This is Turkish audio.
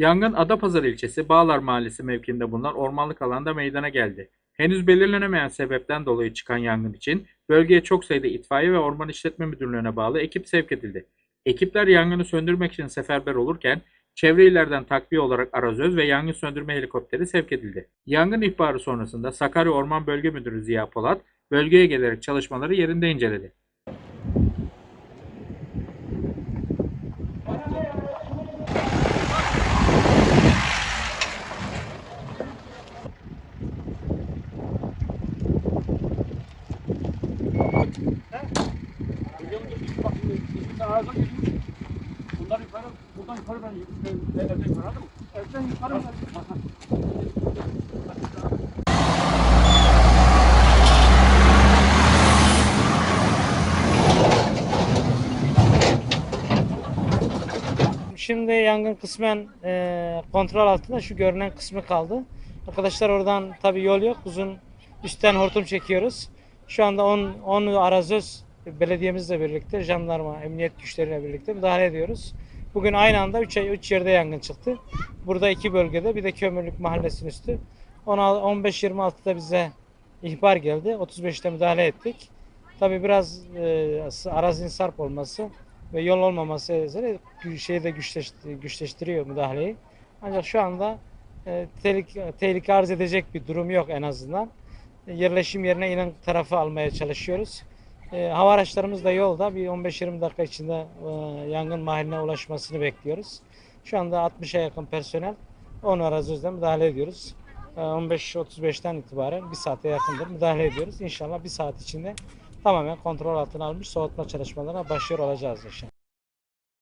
Yangın Adapazarı ilçesi Bağlar Mahallesi mevkiinde bulunan ormanlık alanda meydana geldi. Henüz belirlenemeyen sebepten dolayı çıkan yangın için bölgeye çok sayıda itfaiye ve orman işletme müdürlüğüne bağlı ekip sevk edildi. Ekipler yangını söndürmek için seferber olurken çevre illerden takviye olarak arazöz ve yangın söndürme helikopteri sevk edildi. Yangın ihbarı sonrasında Sakarya Orman Bölge Müdürü Ziya Polat bölgeye gelerek çalışmaları yerinde inceledi. Bunlar. Şimdi yangın kısmen e, kontrol altında şu görünen kısmı kaldı. Arkadaşlar oradan tabii yol yok. Uzun üstten hortum çekiyoruz. Şu anda 10 10 arazöz belediyemizle birlikte jandarma, emniyet güçleriyle birlikte müdahale ediyoruz. Bugün aynı anda 3 3 yerde yangın çıktı. Burada iki bölgede bir de Kömürlük Mahallesi'nin üstü. 15-26'da bize ihbar geldi. 35'te müdahale ettik. Tabii biraz e, arazinin sarp olması ve yol olmaması üzere şeyi de güçleşti- güçleştiriyor müdahaleyi. Ancak şu anda e, tehlike, tehlike arz edecek bir durum yok en azından. Yerleşim yerine inen tarafı almaya çalışıyoruz. E, hava araçlarımız da yolda. Bir 15-20 dakika içinde e, yangın mahalline ulaşmasını bekliyoruz. Şu anda 60'a yakın personel 10 arazide müdahale ediyoruz. E, 15-35'ten itibaren bir saate yakındır müdahale ediyoruz. İnşallah bir saat içinde tamamen kontrol altına almış soğutma çalışmalarına başlıyor olacağız inşallah.